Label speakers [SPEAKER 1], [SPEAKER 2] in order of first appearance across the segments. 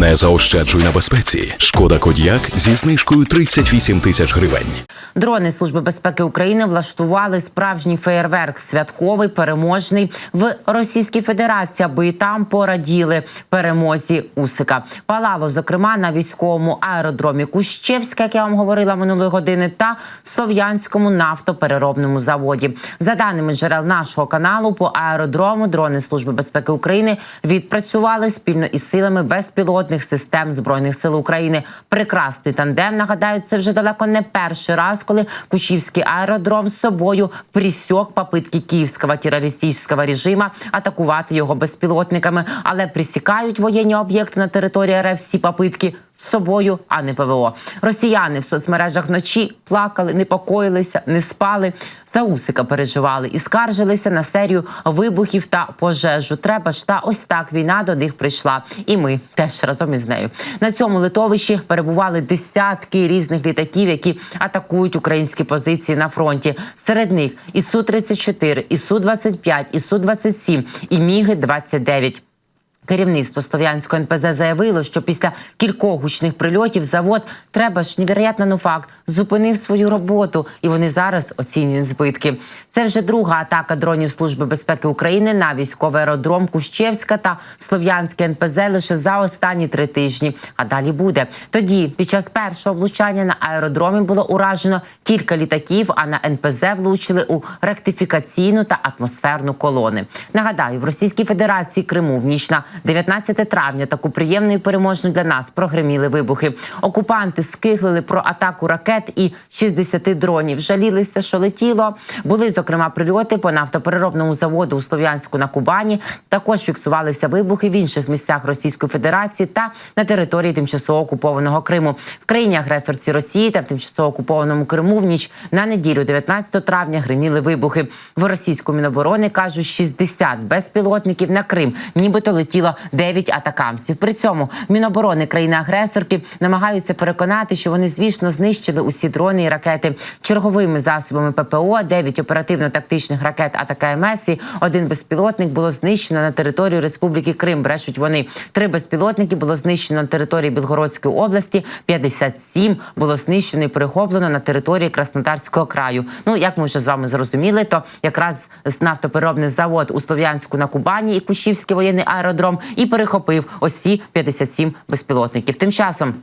[SPEAKER 1] Не заощаджуй на безпеці. Шкода Кодіак зі знижкою 38 тисяч гривень.
[SPEAKER 2] Дрони Служби безпеки України влаштували справжній феєрверк святковий переможний в Російській Федерації, аби і там пораділи перемозі Усика. Палало зокрема на військовому аеродромі Кущевська, як я вам говорила минулої години, та Слов'янському нафтопереробному заводі. За даними джерел нашого каналу, по аеродрому дрони Служби безпеки України відпрацювали спільно із силами безпілотних систем збройних сил України. Прекрасний тандем. Нагадаю, це вже далеко не перший раз, коли Кучівський аеродром з собою присьок попитки київського терористичного режима атакувати його безпілотниками, але присікають воєнні об'єкти на території РФ всі попитки з собою, а не ПВО. Росіяни в соцмережах вночі плакали, непокоїлися, не спали. За Усика переживали і скаржилися на серію вибухів та пожежу. Треба ж та ось так війна до них прийшла, і ми теж разом із нею. На цьому литовищі перебували десятки різних літаків, які атакують українські позиції на фронті. Серед них і су 34 і су 25 і су 27 і міги 29 Керівництво Слов'янського НПЗ заявило, що після кількох гучних прильотів завод треба ж невероятно ну факт зупинив свою роботу, і вони зараз оцінюють збитки. Це вже друга атака дронів Служби безпеки України на військовий аеродром Кущевська та Слов'янське НПЗ лише за останні три тижні. А далі буде тоді. Під час першого влучання на аеродромі було уражено кілька літаків, а на НПЗ влучили у ректифікаційну та атмосферну колони. Нагадаю, в Російській Федерації Криму в ніч на 19 травня таку приємну і переможну для нас прогреміли вибухи. Окупанти скиглили про атаку ракет і 60 дронів. Жалілися, що летіло. Були зокрема прильоти по нафтопереробному заводу у Слов'янську на Кубані. Також фіксувалися вибухи в інших місцях Російської Федерації та на території тимчасово окупованого Криму. В країні агресорці Росії та в тимчасово окупованому Криму в ніч на неділю, 19 травня, гриміли вибухи. В російську міноборони кажуть 60 безпілотників на Крим, нібито летіло 9 атакамсів. При цьому міноборони країни-агресорки намагаються переконати, що вони звісно знищили усі дрони і ракети черговими засобами ППО, 9 оперативно-тактичних ракет АТКМС і один безпілотник було знищено на територію Республіки Крим. Брешуть вони три безпілотники було знищено на території Білгородської області. 57 було знищено і перехоплено на території Краснодарського краю. Ну як ми вже з вами зрозуміли, то якраз нафтопереробний завод у Слов'янську на Кубані і Кущівський воєнний аеродром і перехопив ось ці 57 безпілотників. Тим часом.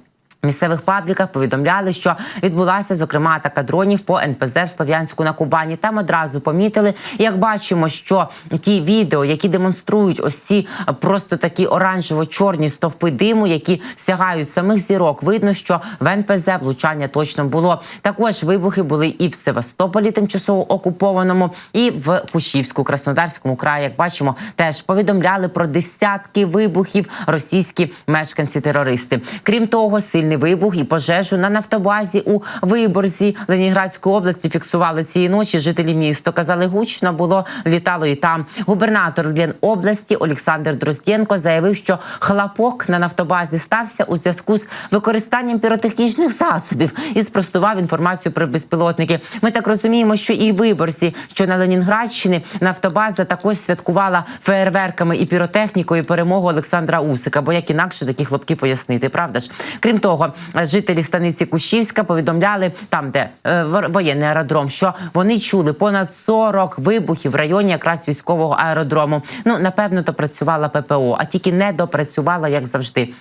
[SPEAKER 2] Місцевих пабліках повідомляли, що відбулася зокрема атака дронів по НПЗ в Слов'янську на Кубані. Там одразу помітили, як бачимо, що ті відео, які демонструють ось ці просто такі оранжево-чорні стовпи диму, які сягають самих зірок, видно, що в НПЗ влучання точно було. Також вибухи були і в Севастополі, тимчасово окупованому, і в Кушівську, Краснодарському краї. Як бачимо, теж повідомляли про десятки вибухів російські мешканці-терористи. Крім того, сильний вибух і пожежу на нафтобазі у Виборзі Ленінградської області фіксували цієї ночі. Жителі міста казали, гучно було літало і там. Губернатор Ленобласті Олександр Дроздєнко заявив, що хлопок на нафтобазі стався у зв'язку з використанням піротехнічних засобів і спростував інформацію про безпілотники. Ми так розуміємо, що і в Виборзі, що на Ленінградщині нафтобаза також святкувала феєрверками і піротехнікою перемогу Олександра Усика. Бо як інакше такі хлопки пояснити, правда ж? Крім того, жителі станиці Кущівська повідомляли там, де е, воєнний аеродром, що вони чули понад 40 вибухів в районі якраз військового аеродрому. Ну напевно, то працювала ППО, а тільки не допрацювала, як завжди.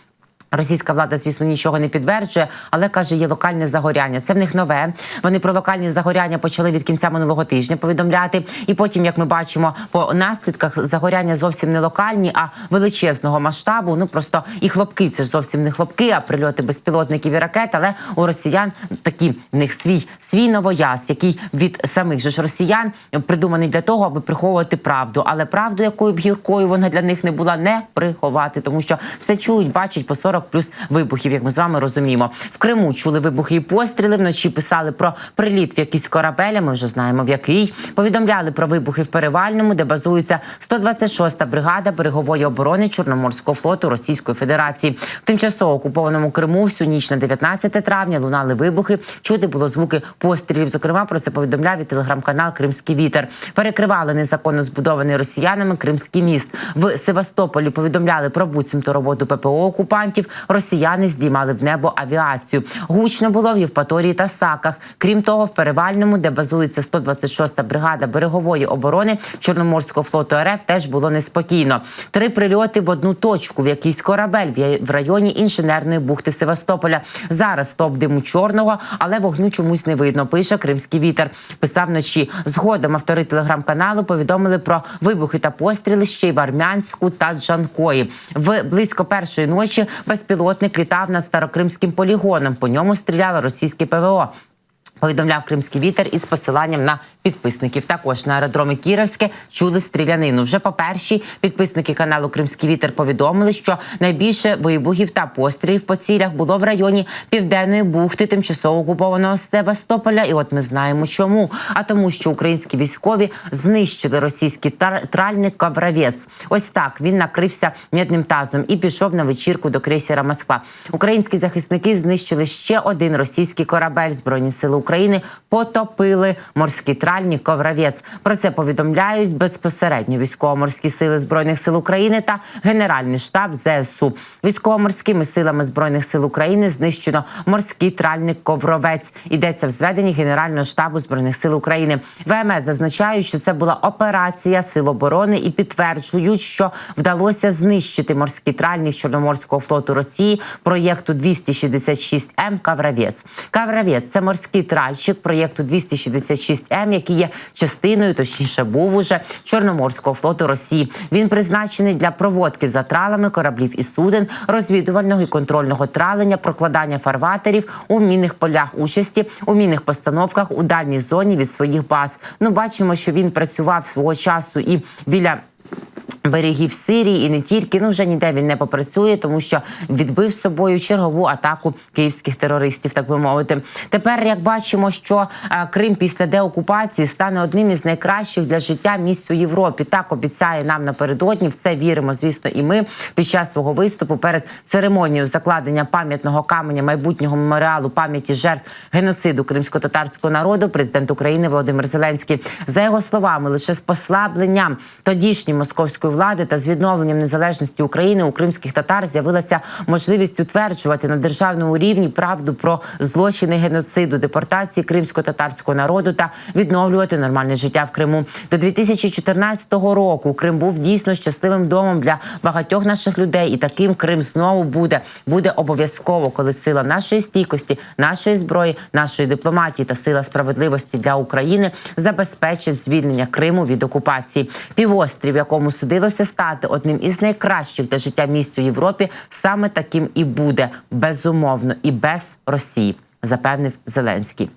[SPEAKER 2] Російська влада, звісно, нічого не підтверджує, але каже, є локальне загоряння. Це в них нове. Вони про локальні загоряння почали від кінця минулого тижня повідомляти. І потім, як ми бачимо, по наслідках загоряння зовсім не локальні, а величезного масштабу. Ну просто і хлопки це ж зовсім не хлопки, а прильоти безпілотників і ракет. Але у росіян такі в них свій свій новояз, який від самих же ж росіян придуманий для того, аби приховувати правду. Але правду, якою б гіркою вона для них не була, не приховати, тому що все чують, бачать по 40 плюс вибухів, як ми з вами розуміємо. В Криму чули вибухи і постріли. Вночі писали про приліт в якийсь корабель. а Ми вже знаємо в який. Повідомляли про вибухи в Перевальному, де базується 126-та бригада берегової оборони Чорноморського флоту Російської Федерації. В тимчасово окупованому Криму всю ніч на 19 травня лунали вибухи. Чути було звуки пострілів. Зокрема, про це повідомляв і телеграм-канал Кримський вітер. Перекривали незаконно збудований росіянами Кримський міст. В Севастополі повідомляли про буцімто роботу ППО окупантів. Росіяни здіймали в небо авіацію. Гучно було в Євпаторії та Саках. Крім того, в перевальному, де базується 126-та бригада берегової оборони Чорноморського флоту РФ, теж було неспокійно. Три прильоти в одну точку в якийсь корабель в районі інженерної бухти Севастополя. Зараз стоп диму чорного, але вогню чомусь не видно. Пише Кримський вітер. Писав вночі. Згодом автори телеграм-каналу повідомили про вибухи та постріли ще й в Армянську та Джанкої. В близько першої ночі безпілотник літав над старокримським полігоном. По ньому стріляло російське ПВО. Повідомляв Кримський вітер із посиланням на підписників. Також на аеродромі Кіровське чули стрілянину. Вже по першій підписники каналу Кримський вітер повідомили, що найбільше вибухів та пострілів по цілях було в районі південної бухти, тимчасово окупованого Севастополя. І от ми знаємо, чому. А тому, що українські військові знищили російський тральник Ковровець. Ось так він накрився м'ядним тазом і пішов на вечірку до крейсера Москва. Українські захисники знищили ще один російський корабель. Збройні сили України потопили морський тральник Ковровець. Про це повідомляють безпосередньо військово-морські сили збройних сил України та Генеральний штаб ЗСУ. Військово-морськими силами збройних сил України знищено морський тральник Ковровець. Йдеться в зведенні Генерального штабу збройних сил України. ВМС зазначають, що це була операція сил оборони і підтверджують, що вдалося знищити морський тральник Чорноморського флоту Росії проєкту 266 М Кавравець. Кавравець це морський тральщик проєкту 266 М, який є частиною, точніше був уже Чорноморського флоту Росії. Він призначений для проводки за тралами кораблів і суден, розвідувального і контрольного тралення, прокладання фарватерів у мінних полях участі, у мінних постановках у дальній зоні від своїх баз. Ну бачимо, що він працював свого часу і біля. Берегів Сирії і не тільки ну вже ніде він не попрацює, тому що відбив собою чергову атаку київських терористів, так би мовити. Тепер як бачимо, що е, Крим після деокупації стане одним із найкращих для життя місць у Європі. Так обіцяє нам напередодні. В це віримо, звісно, і ми під час свого виступу перед церемонією закладення пам'ятного каменя майбутнього меморіалу пам'яті жертв геноциду кримсько-татарського народу. Президент України Володимир Зеленський за його словами лише з послабленням тодішньої московської влади та з відновленням незалежності України у кримських татар з'явилася можливість утверджувати на державному рівні правду про злочини геноциду, депортації кримсько-татарського народу та відновлювати нормальне життя в Криму. До 2014 року Крим був дійсно щасливим домом для багатьох наших людей, і таким Крим знову буде. Буде обов'язково, коли сила нашої стійкості, нашої зброї, нашої дипломатії та сила справедливості для України забезпечить звільнення Криму від окупації. Півострів, якому судилося стати одним із найкращих для життя місць у Європі, саме таким і буде безумовно і без Росії, запевнив Зеленський.